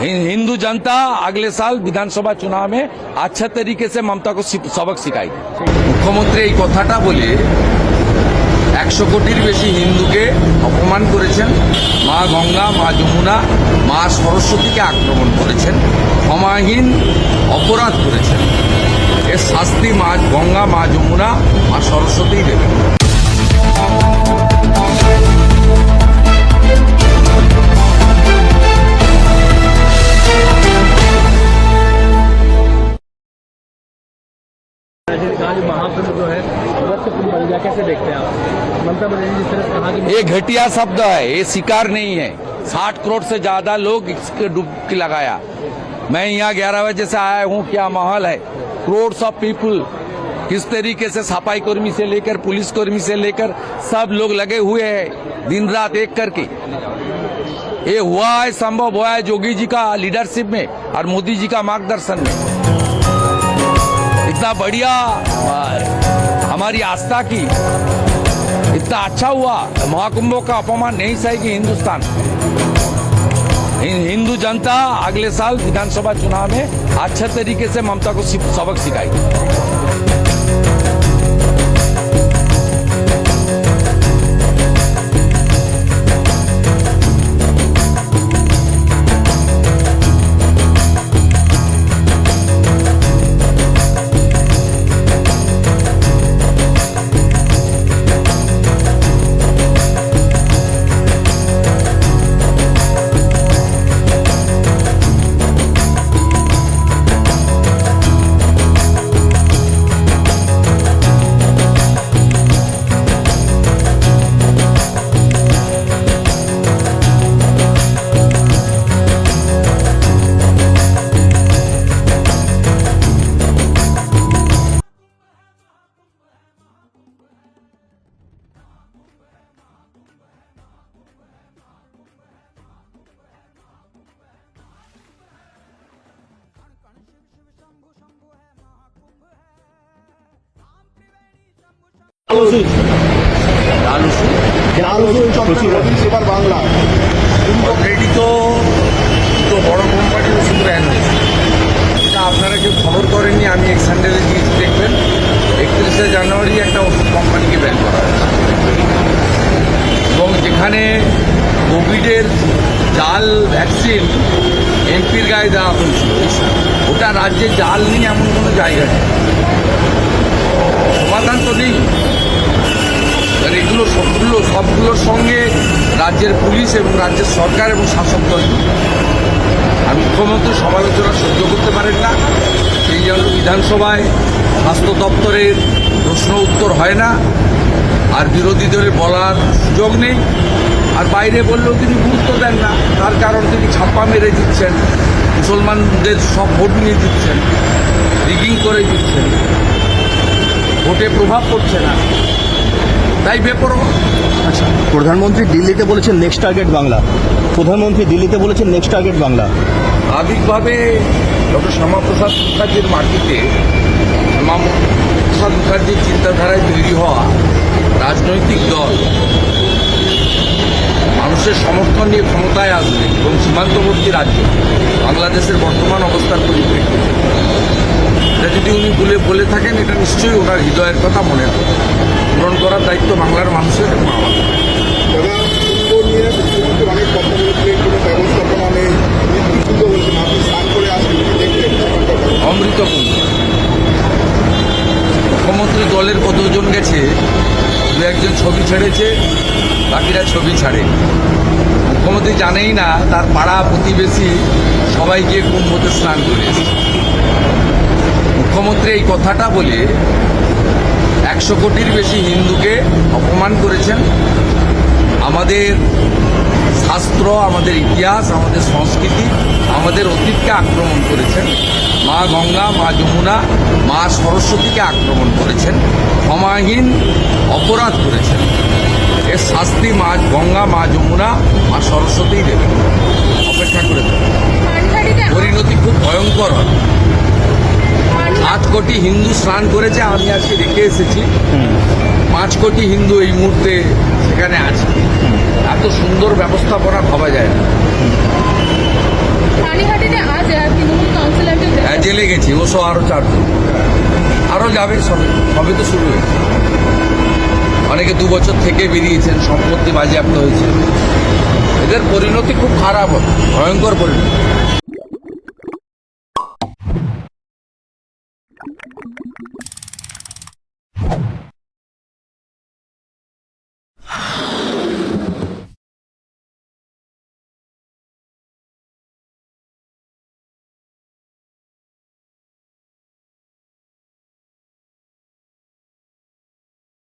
हि- हिंदू जनता अगले साल विधानसभा चुनाव में अच्छा तरीके से ममता को सि- सबक सिखाई মুখ্যমন্ত্রী এই কথাটা বলে একশো কোটির বেশি হিন্দুকে অপমান করেছেন মা গঙ্গা মা যমুনা মা সরস্বতীকে আক্রমণ করেছেন ক্ষমাহীন অপরাধ করেছেন এর শাস্তি মা গঙ্গা মা যমুনা মা সরস্বতী দেবেন जो है देखते हैं ममता बनर्जी ये घटिया शब्द है, ये शिकार नहीं है। साठ करोड़ से ज़्यादा लोग इसके डुबकी लगाया। मैं यहाँ ग्यारह बजे से आया हूँ, क्या माहौल है? करोड़ ऑफ़ पीपुल किस तरीके से सफ़ाई कर्मी से लेकर पुलिस कर्मी से लेकर सब लोग लगे हुए हैं दिन रात एक करके। ये हुआ है, संभव हुआ है, जोगी जी का लीडरशिप में और मोदी जी का मार्गदर्शन में। इतना बढ़िया। हमारी आस्था की। इतना अच्छा हुआ। महाकुंभों का अपमान नहीं सहेगी हिंदुस्तान। हिंदू जनता अगले साल विधानसभा चुनाव में अच्छे तरीके से ममता को सबक सिखाएगी। সেবার বাংলা অলরেডি তো তো বড় কোম্পানির ওষুধ ব্যান হয়েছে এটা আপনারা কেউ খবর করেননি আমি এক স্যান্ডেলে দিয়েছি দেখবেন একত্রিশে জানুয়ারি একটা ওষুধ কোম্পানিকে ব্যান করা এবং যেখানে কোভিডের জাল ভ্যাকসিন এমপির গায়ে দেওয়া হয়েছিল ওটা রাজ্যে জাল নেই এমন কোনো জায়গা নেই। এগুলো সবগুলো সবগুলোর সঙ্গে রাজ্যের পুলিশ এবং রাজ্যের সরকার এবং শাসক দল। আর মুখ্যমন্ত্রী সমালোচনা সহ্য করতে পারেন না। সেই জন্য বিধানসভায় স্বাস্থ্য দপ্তরের প্রশ্ন উত্তর হয় না। আর বিরোধী বিরোধীদের বলার সুযোগ নেই। আর বাইরে বললেও তিনি গুরুত্ব দেন না। তার কারণ তিনি ছাপ্পা মেরে দিচ্ছেন। মুসলমানদের সব ভোট নিয়ে দিচ্ছেন। রিগিং করে দিচ্ছেন। ভোটে প্রভাব পড়ছে না। তাই বেপরোয়া আচ্ছা প্রধানমন্ত্রী দিল্লিতে বলেছেন নেক্সট টার্গেট বাংলা। প্রধানমন্ত্রী দিল্লিতে বলেছেন নেক্সট টার্গেট বাংলা। স্বাভাবিকভাবে ডক্টর শ্যামাপ্রসাদ মুখার্জির মাটিতে শ্যামাপ্রসাদ মুখার্জির চিন্তাধারায় তৈরি হওয়া রাজনৈতিক দল মানুষের সমর্থন নিয়ে ক্ষমতায় আসবে এবং সীমান্তবর্তী রাজ্য বাংলাদেশের বর্তমান অবস্থার পরিপ্রেক্ষিতে। এটা যদি উনি বলে বলে থাকেন এটা নিশ্চয়ই ওনার হৃদয়ের কথা মনে হয় করার দায়িত্ব বাংলার মানুষের এবং আমাদের? অমৃতকুঞ্জ মুখ্যমন্ত্রী দলের কতজন গেছে? দু একজন ছবি ছেড়েছে বাকিরা ছবি ছাড়ে। মুখ্যমন্ত্রী জানেই না তার পাড়া প্রতিবেশী সবাই গিয়ে কুম্ভতে স্নান করে মুখ্যমন্ত্রী এই কথাটা বলে একশো কোটির বেশি হিন্দুকে অপমান করেছেন। আমাদের শাস্ত্র, আমাদের ইতিহাস, আমাদের সংস্কৃতি, আমাদের অতীতকে আক্রমণ করেছেন। মা গঙ্গা, মা যমুনা, মা সরস্বতীকে আক্রমণ করেছেন। ক্ষমাহীন অপরাধ করেছেন। এর শাস্তি মা গঙ্গা, মা যমুনা, মা সরস্বতী দেবেন। অপেক্ষা করে। কোটি হিন্দু স্নান করেছে আমি আজকে দেখে এসেছি। পাঁচ কোটি হিন্দু এই মুহূর্তে সেখানে আছে। এত সুন্দর ব্যবস্থাপনা ভাবা যায় না। হ্যাঁ জেলে গেছি ও সব আরও চারজন। আরও যাবে সবে সবে তো শুরু হয়েছে। অনেকে দু বছর থেকে বেরিয়েছেন সম্পত্তি বাজেয়াপ্ত হয়েছে। এদের পরিণতি খুব খারাপ ভয়ঙ্কর পরিণতি। Thank you.